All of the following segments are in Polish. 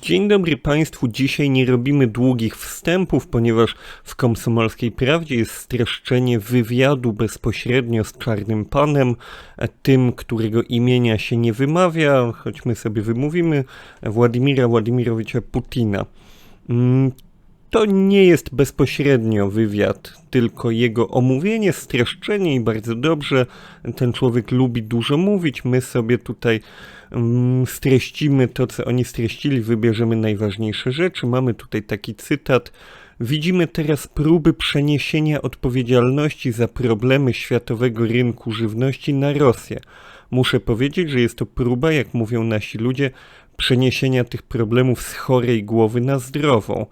Dzień dobry Państwu. Dzisiaj nie robimy długich wstępów, ponieważ w Komsomolskiej Prawdzie jest streszczenie wywiadu bezpośrednio z Czarnym Panem, e, tym, którego imienia się nie wymawia, choć my sobie wymówimy, Władimira Władimirowicza Putina. To nie jest bezpośrednio wywiad, tylko jego omówienie, streszczenie i bardzo dobrze. Ten człowiek lubi dużo mówić. My sobie tutaj mm, streścimy to, co oni streścili, wybierzemy najważniejsze rzeczy. Mamy tutaj taki cytat. Widzimy teraz próby przeniesienia odpowiedzialności za problemy światowego rynku żywności na Rosję. Muszę powiedzieć, że jest to próba, jak mówią nasi ludzie, przeniesienia tych problemów z chorej głowy na zdrową.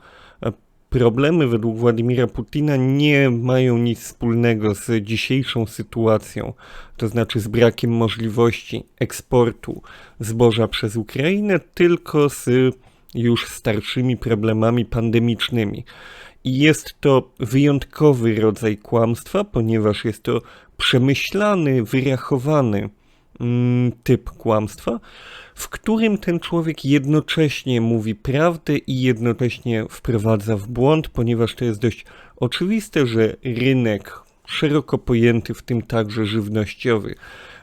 Problemy według Władimira Putina nie mają nic wspólnego z dzisiejszą sytuacją, to znaczy z brakiem możliwości eksportu zboża przez Ukrainę, tylko z już starszymi problemami pandemicznymi. I jest to wyjątkowy rodzaj kłamstwa, ponieważ jest to przemyślany, wyrachowany mm, typ kłamstwa, w którym ten człowiek jednocześnie mówi prawdę i jednocześnie wprowadza w błąd, ponieważ to jest dość oczywiste, że rynek szeroko pojęty, w tym także żywnościowy,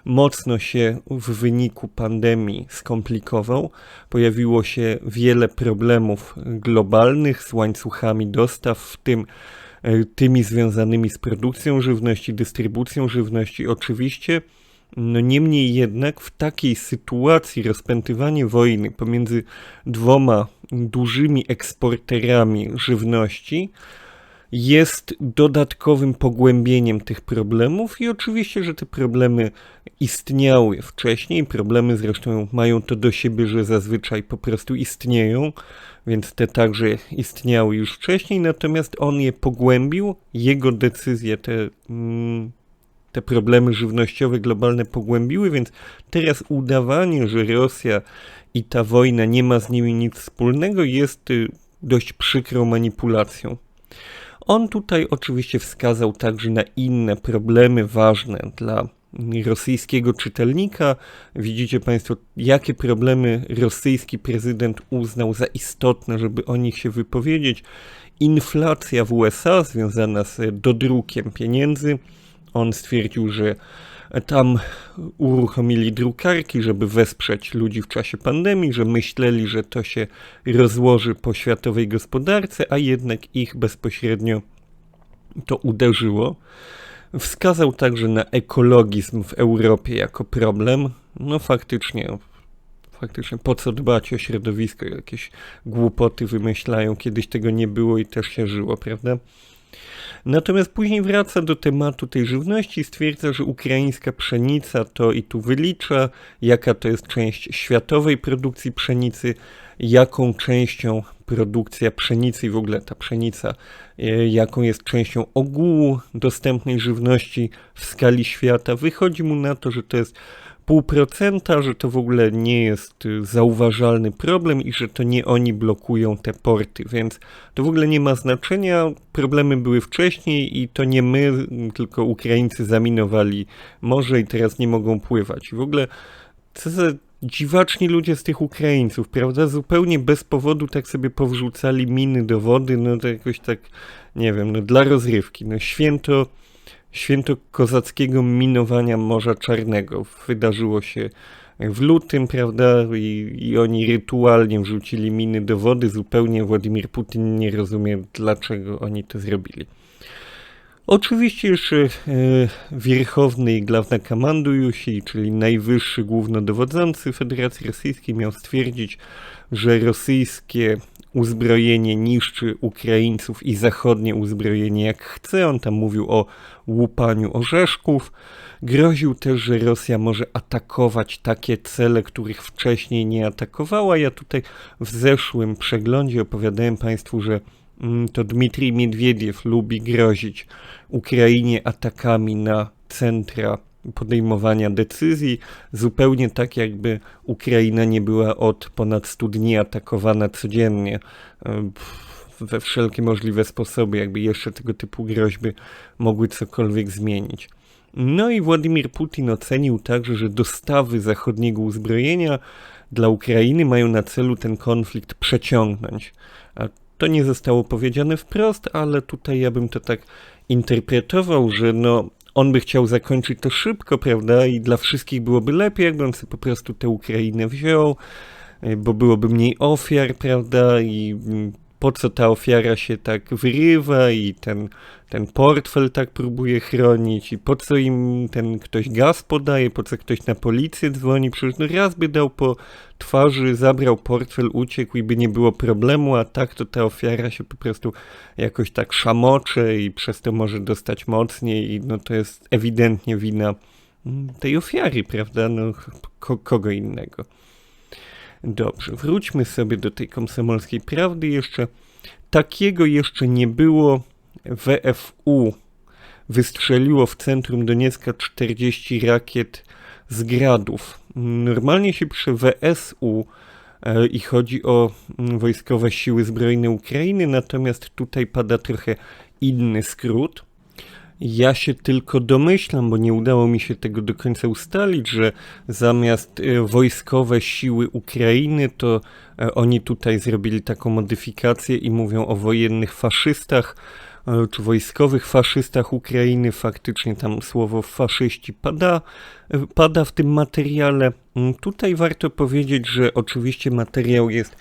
mocno się w wyniku pandemii skomplikował. Pojawiło się wiele problemów globalnych z łańcuchami dostaw, w tym e, tymi związanymi z produkcją żywności, dystrybucją żywności. Oczywiście no niemniej jednak w takiej sytuacji rozpętywanie wojny pomiędzy dwoma dużymi eksporterami żywności jest dodatkowym pogłębieniem tych problemów i oczywiście, że te problemy istniały wcześniej. Problemy zresztą mają to do siebie, że zazwyczaj po prostu istnieją, więc te także istniały już wcześniej, natomiast on je pogłębił, jego decyzje, te mm, te problemy żywnościowe globalne pogłębiły, więc teraz udawanie, że Rosja i ta wojna nie ma z nimi nic wspólnego, jest y, dość przykrą manipulacją. On tutaj oczywiście wskazał także na inne problemy ważne dla rosyjskiego czytelnika. Widzicie Państwo, jakie problemy rosyjski prezydent uznał za istotne, żeby o nich się wypowiedzieć. Inflacja w USA związana z dodrukiem pieniędzy, on stwierdził, że tam uruchomili drukarki, żeby wesprzeć ludzi w czasie pandemii, że myśleli, że to się rozłoży po światowej gospodarce, a jednak ich bezpośrednio to uderzyło. Wskazał także na ekologizm w Europie jako problem. No faktycznie, faktycznie po co dbać o środowisko? Jakieś głupoty wymyślają, kiedyś tego nie było i też się żyło, prawda? Natomiast później wraca do tematu tej żywności i stwierdza, że ukraińska pszenica to i tu wylicza, jaka to jest część światowej produkcji pszenicy, jaką częścią produkcja pszenicy i w ogóle ta pszenica, e, jaką jest częścią ogółu dostępnej żywności w skali świata. Wychodzi mu na to, że to jest pół procenta, że to w ogóle nie jest y, zauważalny problem i że to nie oni blokują te porty, więc to w ogóle nie ma znaczenia. Problemy były wcześniej i to nie my, tylko Ukraińcy zaminowali morze i teraz nie mogą pływać. I w ogóle co za dziwaczni ludzie z tych Ukraińców, prawda? Zupełnie bez powodu tak sobie powrzucali miny do wody, no to jakoś tak, nie wiem, no dla rozrywki. No święto święto kozackiego minowania Morza Czarnego. Wydarzyło się w lutym, prawda, i, i oni rytualnie wrzucili miny do wody. Zupełnie Władimir Putin nie rozumie, dlaczego oni to zrobili. Oczywiście jeszcze e, Wierchowny i Główna Komandujusi, czyli najwyższy głównodowodzący Federacji Rosyjskiej miał stwierdzić, że rosyjskie uzbrojenie niszczy Ukraińców i zachodnie uzbrojenie jak chce. On tam mówił o łupaniu orzeszków. Groził też, że Rosja może atakować takie cele, których wcześniej nie atakowała. Ja tutaj w zeszłym przeglądzie opowiadałem Państwu, że mm, to Dmitrij Miedwiediew lubi grozić Ukrainie atakami na centra podejmowania decyzji, zupełnie tak jakby Ukraina nie była od ponad 100 dni atakowana codziennie e, we wszelkie możliwe sposoby, jakby jeszcze tego typu groźby mogły cokolwiek zmienić. No i Władimir Putin ocenił także, że dostawy zachodniego uzbrojenia dla Ukrainy mają na celu ten konflikt przeciągnąć. A to nie zostało powiedziane wprost, ale tutaj ja bym to tak interpretował, że no on by chciał zakończyć to szybko, prawda? I dla wszystkich byłoby lepiej, jakby on sobie po prostu tę Ukrainę wziął, y, bo byłoby mniej ofiar, prawda? I mm, po co ta ofiara się tak wyrywa i ten, ten portfel tak próbuje chronić i po co im ten ktoś gaz podaje, po co ktoś na policję dzwoni, przecież no raz by dał po twarzy, zabrał portfel, uciekł i by nie było problemu, a tak to ta ofiara się po prostu jakoś tak szamocze i przez to może dostać mocniej i no to jest ewidentnie wina mm, tej ofiary, prawda, no ko kogo innego. Dobrze, wróćmy sobie do tej komsomolskiej prawdy jeszcze. Takiego jeszcze nie było. WFU wystrzeliło w centrum Doniecka 40 rakiet z gradów. Normalnie się przy WSU e, i chodzi o mm, wojskowe siły zbrojne Ukrainy, natomiast tutaj pada trochę inny skrót. Ja się tylko domyślam, bo nie udało mi się tego do końca ustalić, że zamiast e, wojskowe siły Ukrainy, to e, oni tutaj zrobili taką modyfikację i mówią o wojennych faszystach, e, czy wojskowych faszystach Ukrainy. Faktycznie tam słowo faszyści pada, pada w tym materiale. Mm, tutaj warto powiedzieć, że oczywiście materiał jest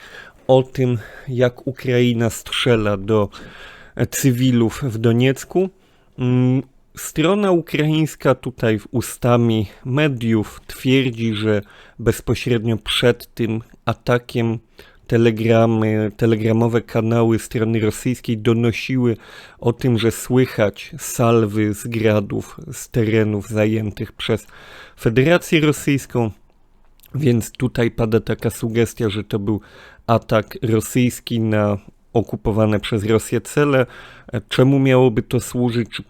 o tym, jak Ukraina strzela do cywilów w Doniecku. Mm, strona ukraińska tutaj ustami mediów twierdzi, że bezpośrednio przed tym atakiem telegramy, telegramowe kanały strony rosyjskiej donosiły o tym, że słychać salwy z gradów z terenów zajętych przez Federację Rosyjską. Więc tutaj pada taka sugestia, że to był atak rosyjski na okupowane przez Rosję cele. E, czemu miałoby to służyć? Czy,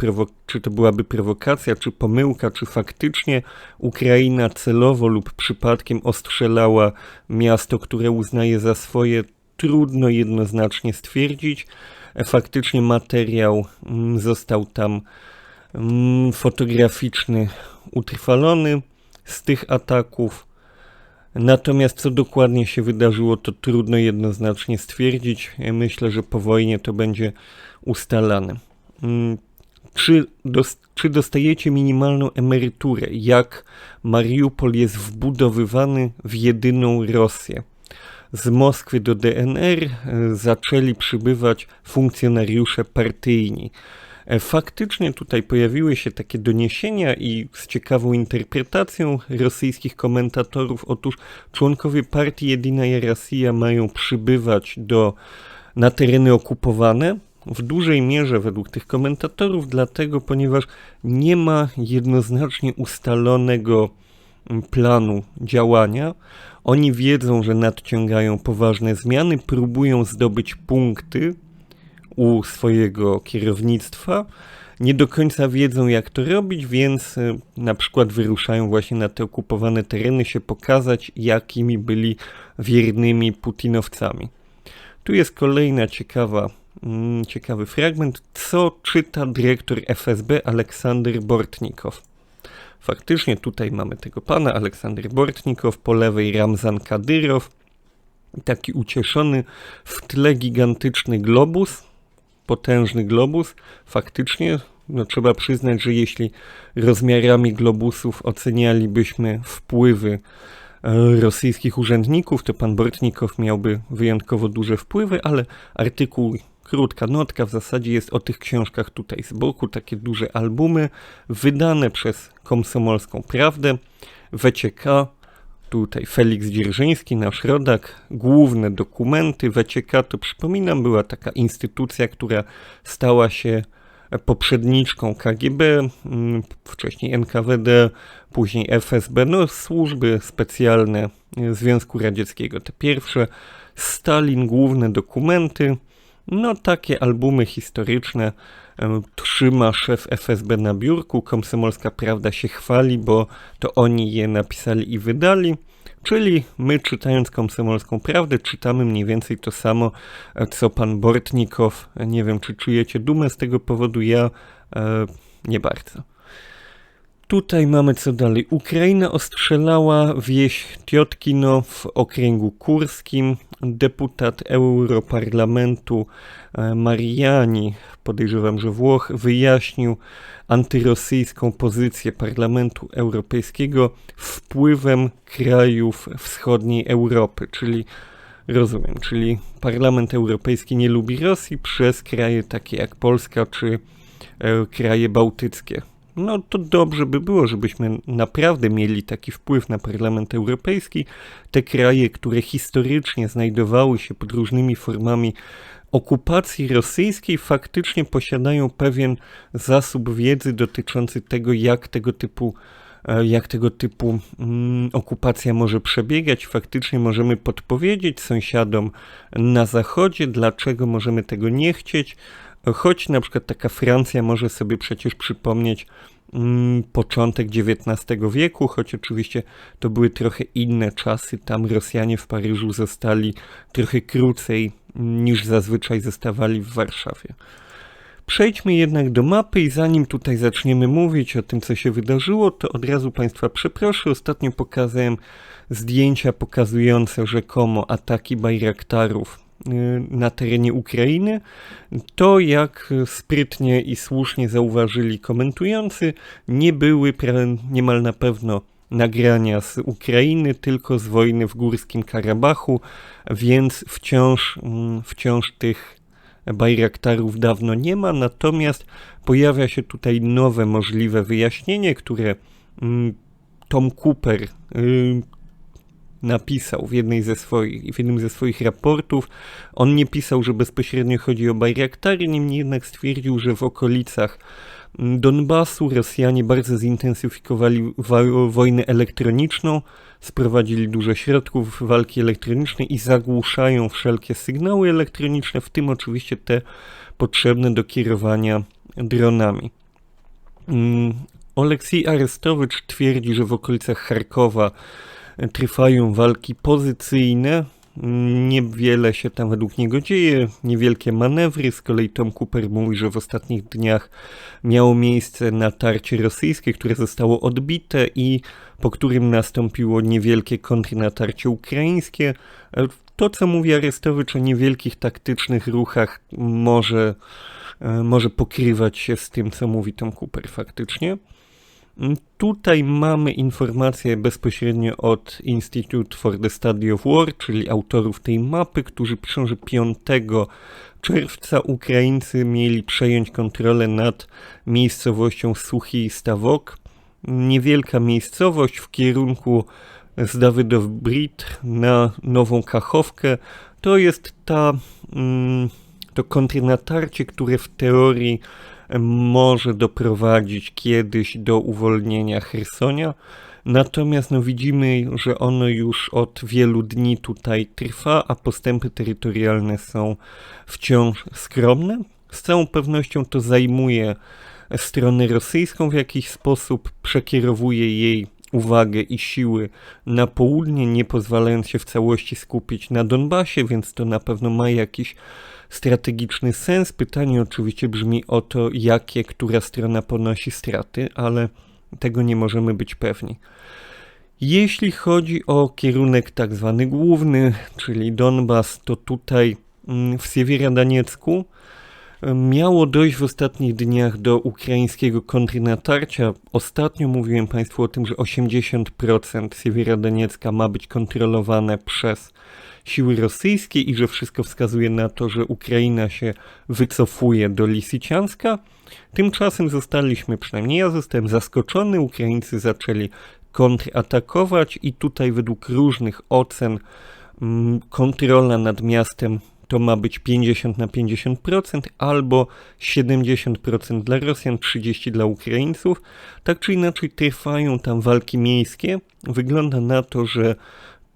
czy to byłaby prowokacja, czy pomyłka, czy faktycznie Ukraina celowo lub przypadkiem ostrzelała miasto, które uznaje za swoje? Trudno jednoznacznie stwierdzić. E, faktycznie materiał mm, został tam mm, fotograficzny utrwalony z tych ataków. Natomiast co dokładnie się wydarzyło, to trudno jednoznacznie stwierdzić. Myślę, że po wojnie to będzie ustalane. Mm, czy, czy dostajecie minimalną emeryturę? Jak Mariupol jest wbudowywany w jedyną Rosję? Z Moskwy do DNR e, zaczęli przybywać funkcjonariusze partyjni. E, faktycznie tutaj pojawiły się takie doniesienia i z ciekawą interpretacją rosyjskich komentatorów. Otóż członkowie partii Jedinaja Rosja mają przybywać do, na tereny okupowane, w dużej mierze według tych komentatorów, dlatego ponieważ nie ma jednoznacznie ustalonego mm, planu działania. Oni wiedzą, że nadciągają poważne zmiany, próbują zdobyć punkty u swojego kierownictwa. Nie do końca wiedzą, jak to robić, więc e, na przykład wyruszają właśnie na te okupowane tereny się pokazać, jakimi byli wiernymi putinowcami. Tu jest kolejna ciekawa, mm, ciekawy fragment, co czyta dyrektor FSB Aleksander Bortnikow. Faktycznie tutaj mamy tego pana Aleksander Bortnikow, po lewej Ramzan Kadyrow, taki ucieszony, w tle gigantyczny globus, potężny globus. Faktycznie, no trzeba przyznać, że jeśli rozmiarami globusów ocenialibyśmy wpływy e, rosyjskich urzędników, to pan Bortnikow miałby wyjątkowo duże wpływy, ale artykuł, krótka notka w zasadzie jest o tych książkach tutaj z boku, takie duże albumy wydane przez Komsomolską Prawdę, WCK, Tutaj Felix Dzierżyński, nasz rodak, główne dokumenty WCK, to przypominam, była taka instytucja, która stała się poprzedniczką KGB, mm, wcześniej NKWD, później FSB, no służby specjalne Związku Radzieckiego. Te pierwsze Stalin, główne dokumenty, no takie albumy historyczne trzyma szef FSB na biurku, Komsomolska Prawda się chwali, bo to oni je napisali i wydali. Czyli my czytając Komsomolską Prawdę czytamy mniej więcej to samo, e, co pan Bortnikow. Nie wiem, czy czujecie dumę z tego powodu, ja e, nie bardzo. Tutaj mamy co dalej. Ukraina ostrzelała wieś Tiotkino w okręgu kurskim. Deputat Europarlamentu e, Mariani, podejrzewam, że Włoch, wyjaśnił antyrosyjską pozycję Parlamentu Europejskiego wpływem krajów wschodniej Europy, czyli rozumiem, czyli Parlament Europejski nie lubi Rosji przez kraje takie jak Polska czy e, kraje bałtyckie no to dobrze by było, żebyśmy naprawdę mieli taki wpływ na Parlament Europejski. Te kraje, które historycznie znajdowały się pod różnymi formami okupacji rosyjskiej, faktycznie posiadają pewien zasób wiedzy dotyczący tego, jak tego typu e, jak tego typu mm, okupacja może przebiegać. Faktycznie możemy podpowiedzieć sąsiadom na zachodzie, dlaczego możemy tego nie chcieć, choć na przykład taka Francja może sobie przecież przypomnieć mm, początek XIX wieku, choć oczywiście to były trochę inne czasy. Tam Rosjanie w Paryżu zostali trochę krócej niż zazwyczaj zostawali w Warszawie. Przejdźmy jednak do mapy i zanim tutaj zaczniemy mówić o tym, co się wydarzyło, to od razu Państwa przeproszę. Ostatnio pokazałem zdjęcia pokazujące rzekomo ataki Bajraktarów na terenie Ukrainy, to jak sprytnie i słusznie zauważyli komentujący, nie były niemal na pewno nagrania z Ukrainy, tylko z wojny w Górskim Karabachu, więc wciąż, mm, wciąż tych Bajraktarów dawno nie ma, natomiast pojawia się tutaj nowe możliwe wyjaśnienie, które mm, Tom Cooper y, napisał w, jednej ze swoich, w jednym ze swoich raportów. On nie pisał, że bezpośrednio chodzi o Bajraktary, niemniej jednak stwierdził, że w okolicach Donbasu Rosjanie bardzo zintensyfikowali wojnę elektroniczną, sprowadzili dużo środków walki elektronicznej i zagłuszają wszelkie sygnały elektroniczne, w tym oczywiście te potrzebne do kierowania dronami. Mm, Oleksij Arestowicz twierdzi, że w okolicach Charkowa trwają walki pozycyjne. Niewiele się tam według niego dzieje, niewielkie manewry. Z kolei Tom Cooper mówi, że w ostatnich dniach miało miejsce natarcie rosyjskie, które zostało odbite i po którym nastąpiło niewielkie kontrnatarcie ukraińskie. To, co mówi Arestowicz o niewielkich taktycznych ruchach, może, może pokrywać się z tym, co mówi Tom Cooper faktycznie. Tutaj mamy informacje bezpośrednio od Institute for the Study of War, czyli autorów tej mapy, którzy piszą, że 5 czerwca Ukraińcy mieli przejąć kontrolę nad miejscowością Suchi Stawok. Niewielka miejscowość w kierunku z Dawydow Brit na Nową Kachowkę. To jest ta, mm, to kontrnatarcie, które w teorii może doprowadzić kiedyś do uwolnienia Hersonia. Natomiast no, widzimy, że ono już od wielu dni tutaj trwa, a postępy terytorialne są wciąż skromne. Z całą pewnością to zajmuje stronę rosyjską w jakiś sposób, przekierowuje jej uwagę i siły na południe, nie pozwalając się w całości skupić na Donbasie, więc to na pewno ma jakiś strategiczny sens. Pytanie oczywiście brzmi o to, jakie która strona ponosi straty, ale tego nie możemy być pewni. Jeśli chodzi o kierunek tak zwany główny, czyli Donbas, to tutaj mm, w Siewierodoniecku miało dojść w ostatnich dniach do ukraińskiego kontrnatarcia. Ostatnio mówiłem Państwu o tym, że 80% Siewierodoniecka ma być kontrolowane przez siły rosyjskie i że wszystko wskazuje na to, że Ukraina się wycofuje do Lisycianska. Tymczasem zostaliśmy, przynajmniej ja zostałem zaskoczony, Ukraińcy zaczęli kontratakować i tutaj według różnych ocen mm, kontrola nad miastem to ma być 50 na 50% albo 70% dla Rosjan, 30% dla Ukraińców. Tak czy inaczej trwają tam walki miejskie. Wygląda na to, że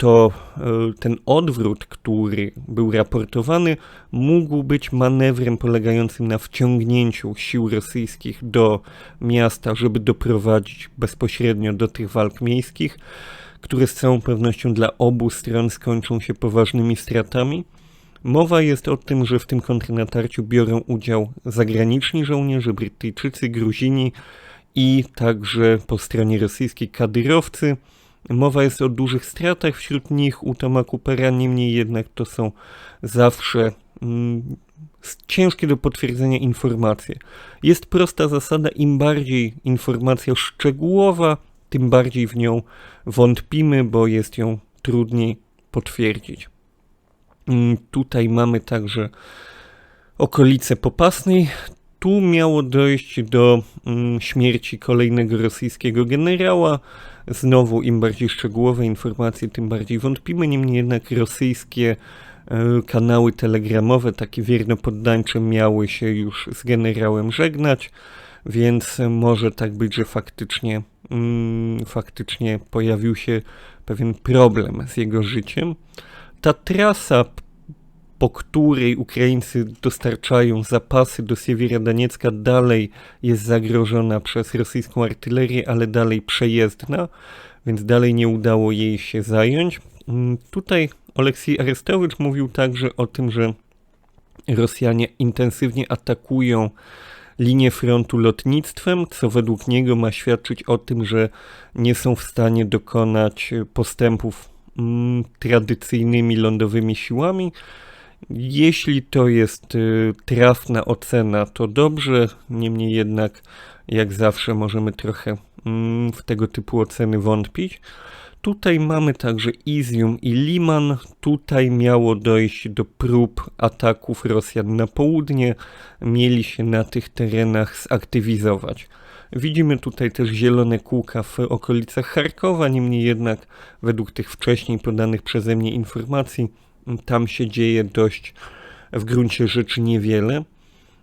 to e, ten odwrót, który był raportowany, mógł być manewrem polegającym na wciągnięciu sił rosyjskich do miasta, żeby doprowadzić bezpośrednio do tych walk miejskich, które z całą pewnością dla obu stron skończą się poważnymi stratami. Mowa jest o tym, że w tym kontrnatarciu biorą udział zagraniczni żołnierze, Brytyjczycy, Gruzini i także po stronie rosyjskiej kadyrowcy. Mowa jest o dużych stratach wśród nich u Toma Coopera, niemniej jednak to są zawsze mm, ciężkie do potwierdzenia informacje. Jest prosta zasada, im bardziej informacja szczegółowa, tym bardziej w nią wątpimy, bo jest ją trudniej potwierdzić. Mm, tutaj mamy także okolice Popasnej. Tu miało dojść do mm, śmierci kolejnego rosyjskiego generała. Znowu, im bardziej szczegółowe informacje, tym bardziej wątpimy. Niemniej jednak rosyjskie e, kanały telegramowe, takie wiernopoddańcze, miały się już z generałem żegnać, więc może tak być, że faktycznie, mm, faktycznie pojawił się pewien problem z jego życiem. Ta trasa po której Ukraińcy dostarczają zapasy do Siewierodoniecka, dalej jest zagrożona przez rosyjską artylerię, ale dalej przejezdna, więc dalej nie udało jej się zająć. Mm, tutaj Oleksiej Arestowicz mówił także o tym, że Rosjanie intensywnie atakują linię frontu lotnictwem, co według niego ma świadczyć o tym, że nie są w stanie dokonać postępów mm, tradycyjnymi lądowymi siłami. Jeśli to jest y, trafna ocena, to dobrze, niemniej jednak, jak zawsze, możemy trochę mm, w tego typu oceny wątpić. Tutaj mamy także Izium i Liman. Tutaj miało dojść do prób ataków Rosjan na południe. Mieli się na tych terenach zaktywizować. Widzimy tutaj też zielone kółka w okolicach Charkowa, niemniej jednak według tych wcześniej podanych przeze mnie informacji tam się dzieje dość w gruncie rzeczy niewiele.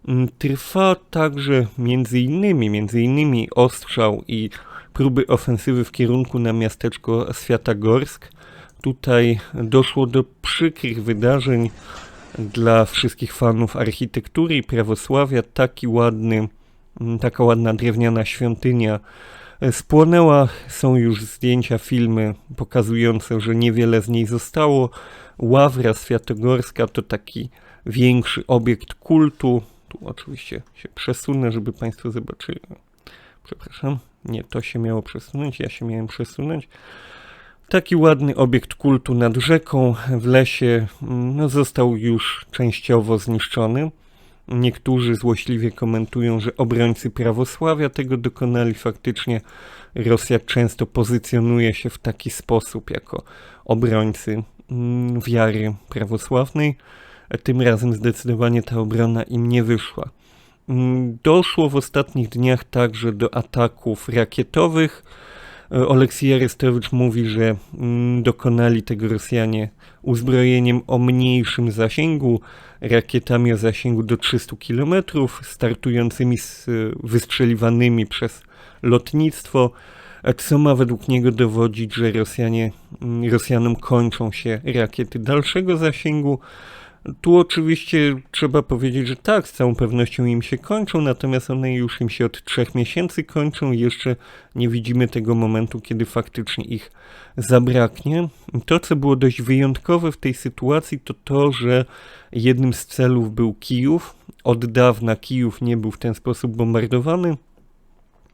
Mm, trwa także między innymi, między innymi ostrzał i próby ofensywy w kierunku na miasteczko Światagorsk. Tutaj doszło do przykrych wydarzeń dla wszystkich fanów architektury i prawosławia. Taki ładny, mm, taka ładna drewniana świątynia spłonęła. Są już zdjęcia, filmy pokazujące, że niewiele z niej zostało. Ławra Światogorska to taki większy obiekt kultu. Tu oczywiście się przesunę, żeby Państwo zobaczyli. Przepraszam, nie, to się miało przesunąć, ja się miałem przesunąć. Taki ładny obiekt kultu nad rzeką w lesie no, został już częściowo zniszczony. Niektórzy złośliwie komentują, że obrońcy prawosławia tego dokonali. Faktycznie Rosja często pozycjonuje się w taki sposób jako obrońcy wiary prawosławnej. Tym razem zdecydowanie ta obrona im nie wyszła. Mm, doszło w ostatnich dniach także do ataków rakietowych. E, Oleksij Arestowicz mówi, że mm, dokonali tego Rosjanie uzbrojeniem o mniejszym zasięgu, rakietami o zasięgu do 300 km, startującymi z wystrzeliwanymi przez lotnictwo co ma według niego dowodzić, że Rosjanie, mm, Rosjanom kończą się rakiety dalszego zasięgu. Tu oczywiście trzeba powiedzieć, że tak, z całą pewnością im się kończą, natomiast one już im się od trzech miesięcy kończą jeszcze nie widzimy tego momentu, kiedy faktycznie ich zabraknie. To, co było dość wyjątkowe w tej sytuacji, to to, że jednym z celów był Kijów. Od dawna Kijów nie był w ten sposób bombardowany.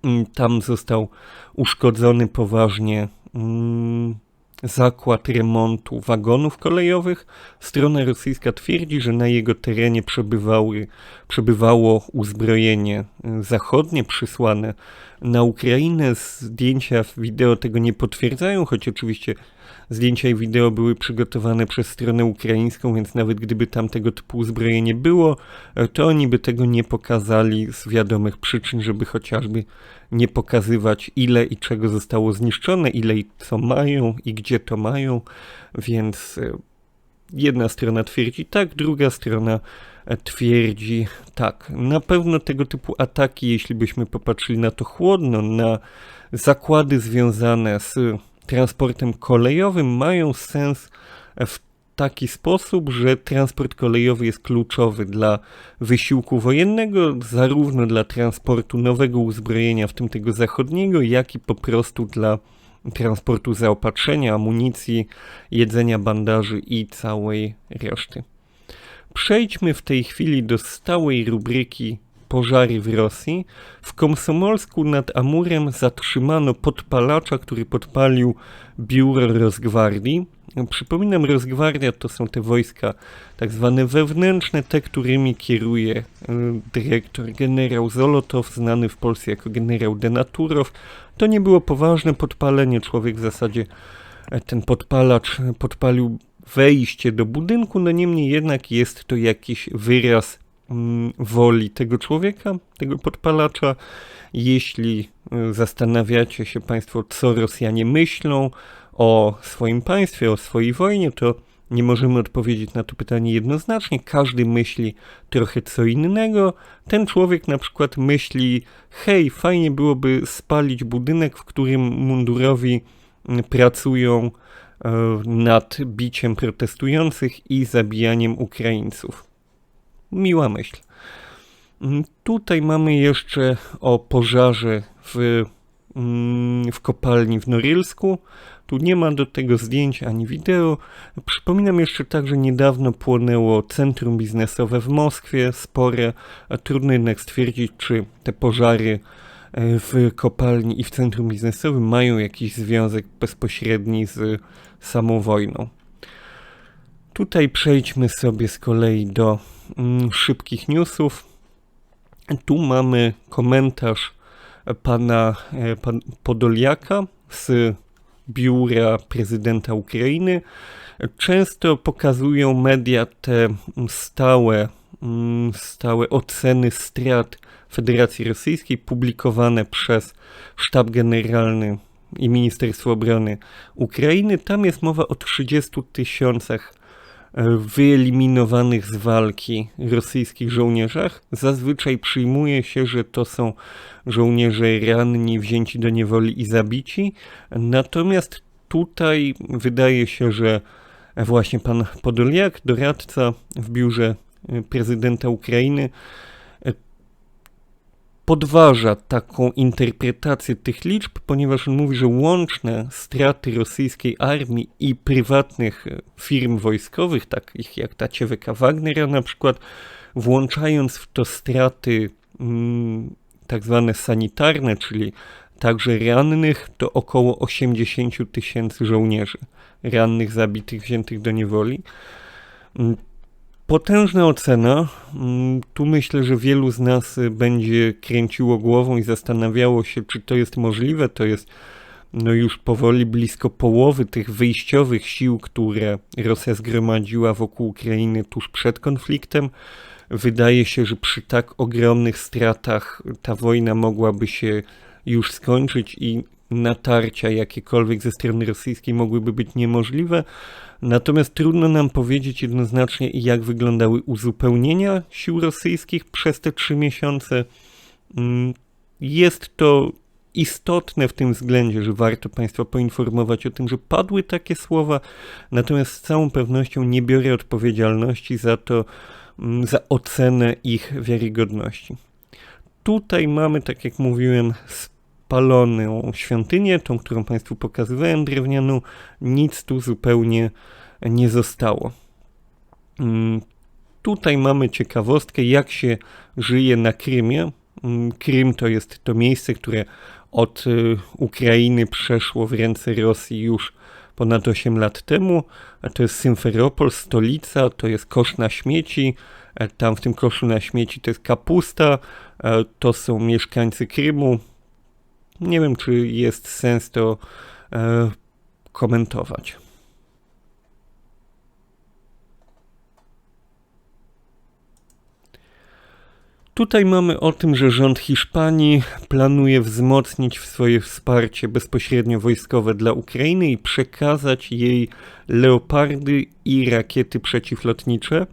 Mm, tam został uszkodzony poważnie mm, zakład remontu wagonów kolejowych. Strona rosyjska twierdzi, że na jego terenie przebywały, przebywało uzbrojenie y, zachodnie przysłane na Ukrainę. Zdjęcia wideo tego nie potwierdzają, choć oczywiście Zdjęcia i wideo były przygotowane przez stronę ukraińską, więc nawet gdyby tam tego typu uzbrojenie było, to oni by tego nie pokazali z wiadomych przyczyn, żeby chociażby nie pokazywać ile i czego zostało zniszczone, ile i co mają i gdzie to mają, więc e, jedna strona twierdzi tak, druga strona e, twierdzi tak. Na pewno tego typu ataki, jeśli byśmy popatrzyli na to chłodno, na zakłady związane z transportem kolejowym mają sens w taki sposób, że transport kolejowy jest kluczowy dla wysiłku wojennego, zarówno dla transportu nowego uzbrojenia, w tym tego zachodniego, jak i po prostu dla transportu zaopatrzenia, amunicji, jedzenia bandaży i całej reszty. Przejdźmy w tej chwili do stałej rubryki pożary w Rosji. W Komsomolsku nad Amurem zatrzymano podpalacza, który podpalił biuro Rosgwardii. Przypominam, Rosgwardia to są te wojska tak zwane wewnętrzne, te, którymi kieruje y, dyrektor generał Zolotow, znany w Polsce jako generał Denaturow. To nie było poważne podpalenie, człowiek w zasadzie e, ten podpalacz podpalił wejście do budynku, no niemniej jednak jest to jakiś wyraz woli tego człowieka, tego podpalacza. Jeśli y, zastanawiacie się Państwo, co Rosjanie myślą o swoim państwie, o swojej wojnie, to nie możemy odpowiedzieć na to pytanie jednoznacznie. Każdy myśli trochę co innego. Ten człowiek na przykład myśli: hej, fajnie byłoby spalić budynek, w którym mundurowi mm, pracują e, nad biciem protestujących i zabijaniem Ukraińców. Miła myśl. Mm, tutaj mamy jeszcze o pożarze w, mm, w kopalni w Norylsku. Tu nie ma do tego zdjęć ani wideo. Przypominam jeszcze tak, że niedawno płonęło centrum biznesowe w Moskwie, spore. Trudno jednak stwierdzić, czy te pożary e, w kopalni i w centrum biznesowym mają jakiś związek bezpośredni z samą wojną. Tutaj przejdźmy sobie z kolei do mm, szybkich newsów. Tu mamy komentarz pana, e, pan Podoliaka z biura prezydenta Ukrainy. Często pokazują media te stałe, mm, stałe oceny strat Federacji Rosyjskiej publikowane przez Sztab Generalny i Ministerstwo Obrony Ukrainy. Tam jest mowa o 30 tysiącach wyeliminowanych z walki rosyjskich żołnierzach. Zazwyczaj przyjmuje się, że to są żołnierze ranni, wzięci do niewoli i zabici. Natomiast tutaj wydaje się, że właśnie pan Podoliak, doradca w biurze prezydenta Ukrainy, podważa taką interpretację tych liczb, ponieważ on mówi, że łączne straty rosyjskiej armii i prywatnych e, firm wojskowych, takich jak ta CWK Wagnera na przykład, włączając w to straty mm, tak zwane sanitarne, czyli także rannych, to około 80 tysięcy żołnierzy rannych, zabitych, wziętych do niewoli. Potężna ocena. Mm, tu myślę, że wielu z nas y, będzie kręciło głową i zastanawiało się, czy to jest możliwe. To jest no już powoli blisko połowy tych wyjściowych sił, które Rosja zgromadziła wokół Ukrainy tuż przed konfliktem. Wydaje się, że przy tak ogromnych stratach ta wojna mogłaby się już skończyć i natarcia jakiekolwiek ze strony rosyjskiej mogłyby być niemożliwe. Natomiast trudno nam powiedzieć jednoznacznie, jak wyglądały uzupełnienia sił rosyjskich przez te trzy miesiące. Mm, jest to istotne w tym względzie, że warto Państwa poinformować o tym, że padły takie słowa, natomiast z całą pewnością nie biorę odpowiedzialności za to, mm, za ocenę ich wiarygodności. Tutaj mamy, tak jak mówiłem, spaloną świątynię, tą, którą Państwu pokazywałem, drewnianą, nic tu zupełnie nie zostało. Mm, tutaj mamy ciekawostkę, jak się żyje na Krymie. Mm, Krym to jest to miejsce, które od y, Ukrainy przeszło w ręce Rosji już ponad 8 lat temu. To jest Symferopol, stolica, to jest kosz na śmieci. E, tam w tym koszu na śmieci to jest kapusta, e, to są mieszkańcy Krymu, nie wiem, czy jest sens to e, komentować. Tutaj mamy o tym, że rząd Hiszpanii planuje wzmocnić swoje wsparcie bezpośrednio wojskowe dla Ukrainy i przekazać jej leopardy i rakiety przeciwlotnicze.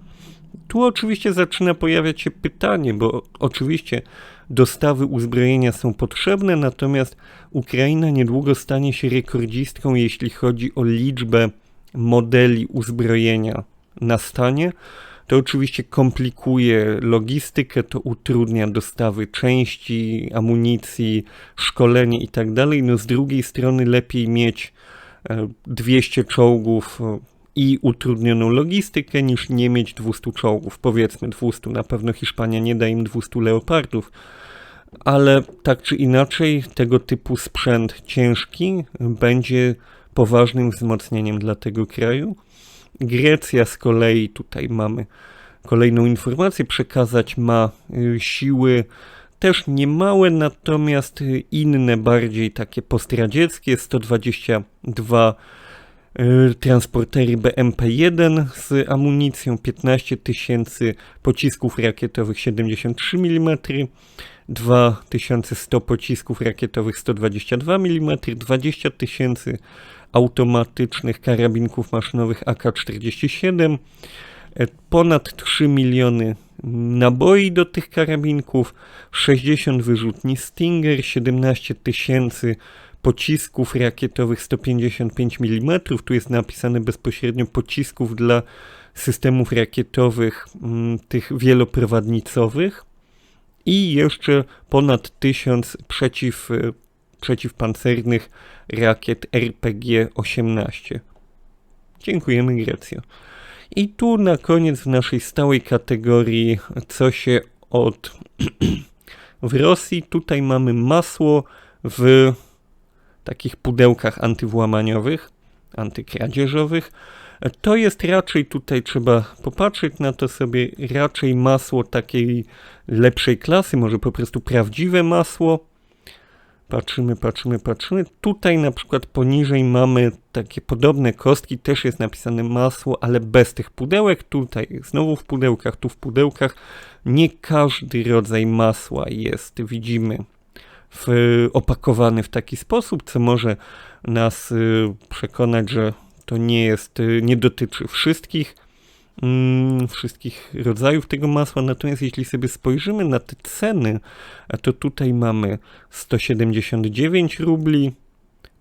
Tu oczywiście zaczyna pojawiać się pytanie, bo oczywiście dostawy uzbrojenia są potrzebne, natomiast Ukraina niedługo stanie się rekordzistką, jeśli chodzi o liczbę modeli uzbrojenia na stanie. To oczywiście komplikuje logistykę, to utrudnia dostawy części, amunicji, szkolenie itd. Tak no z drugiej strony lepiej mieć 200 e, czołgów i utrudnioną logistykę niż nie mieć 200 czołgów. Powiedzmy 200, na pewno Hiszpania nie da im 200 leopardów, ale tak czy inaczej tego typu sprzęt ciężki będzie poważnym wzmocnieniem dla tego kraju. Grecja z kolei, tutaj mamy kolejną informację, przekazać ma y, siły też niemałe, natomiast inne, bardziej takie postradzieckie, 122 y, transportery BMP-1 z amunicją, 15 tysięcy pocisków rakietowych 73 mm, 2100 pocisków rakietowych 122 mm, 20 tysięcy automatycznych karabinków maszynowych AK-47, e, ponad 3 miliony naboi do tych karabinków, 60 wyrzutni Stinger, 17 tysięcy pocisków rakietowych 155 mm. Tu jest napisane bezpośrednio pocisków dla systemów rakietowych m, tych wieloprowadnicowych i jeszcze ponad 1000 przeciw, e, przeciwpancernych rakiet RPG-18. Dziękujemy Grecja. I tu na koniec w naszej stałej kategorii, co się od w Rosji, tutaj mamy masło w takich pudełkach antywłamaniowych, antykradzieżowych. To jest raczej, tutaj trzeba popatrzeć na to sobie, raczej masło takiej lepszej klasy, może po prostu prawdziwe masło. Patrzymy, patrzymy, patrzymy. Tutaj na przykład poniżej mamy takie podobne kostki, też jest napisane masło, ale bez tych pudełek. Tutaj znowu w pudełkach, tu w pudełkach. Nie każdy rodzaj masła jest, widzimy, w, opakowany w taki sposób, co może nas y, przekonać, że to nie jest, y, nie dotyczy wszystkich mm, wszystkich rodzajów tego masła. Natomiast jeśli sobie spojrzymy na te ceny, to tutaj mamy 179 rubli,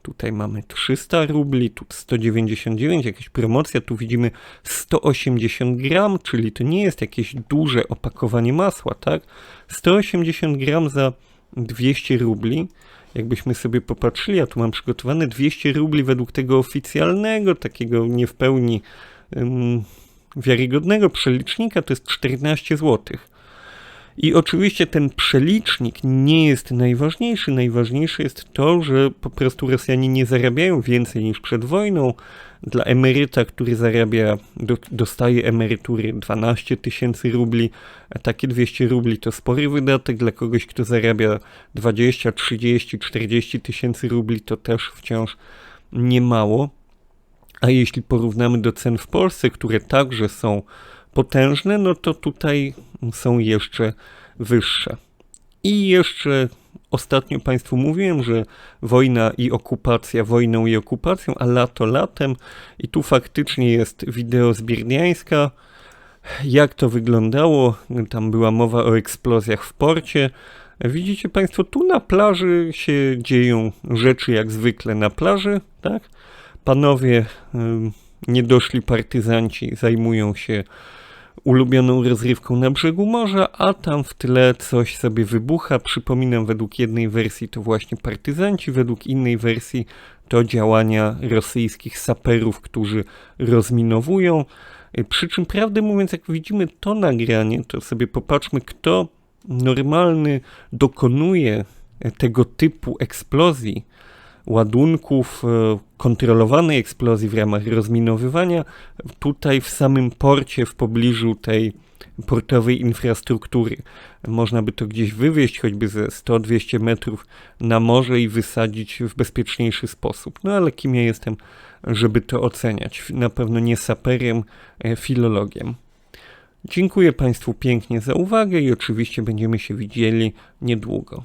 tutaj mamy 300 rubli, tu 199, jakaś promocja, tu widzimy 180 gram, czyli to nie jest jakieś duże opakowanie masła, tak? 180 gram za 200 rubli. Jakbyśmy sobie popatrzyli, ja tu mam przygotowane 200 rubli według tego oficjalnego, takiego nie w pełni um, wiarygodnego przelicznika to jest 14 zł. I oczywiście ten przelicznik nie jest najważniejszy. Najważniejsze jest to, że po prostu Rosjanie nie zarabiają więcej niż przed wojną. Dla emeryta, który zarabia, do, dostaje emerytury 12 tysięcy rubli, takie 200 rubli to spory wydatek. Dla kogoś, kto zarabia 20, 30, 40 tysięcy rubli, to też wciąż niemało. A jeśli porównamy do cen w Polsce, które także są potężne, no to tutaj są jeszcze wyższe. I jeszcze ostatnio Państwu mówiłem, że wojna i okupacja wojną i okupacją, a lato latem. I tu faktycznie jest wideo z Bierniańska. Jak to wyglądało? Tam była mowa o eksplozjach w porcie. Widzicie Państwo, tu na plaży się dzieją rzeczy jak zwykle na plaży, tak? Panowie, niedoszli partyzanci zajmują się ulubioną rozrywką na brzegu morza, a tam w tle coś sobie wybucha. Przypominam, według jednej wersji to właśnie partyzanci, według innej wersji to działania rosyjskich saperów, którzy rozminowują. Przy czym, prawdę mówiąc, jak widzimy to nagranie, to sobie popatrzmy, kto normalny dokonuje tego typu eksplozji ładunków, e, kontrolowanej eksplozji w ramach rozminowywania, tutaj w samym porcie, w pobliżu tej portowej infrastruktury. Można by to gdzieś wywieźć, choćby ze 100-200 metrów na morze i wysadzić w bezpieczniejszy sposób. No ale kim ja jestem, żeby to oceniać? Na pewno nie saperem, e, filologiem. Dziękuję Państwu pięknie za uwagę i oczywiście będziemy się widzieli niedługo.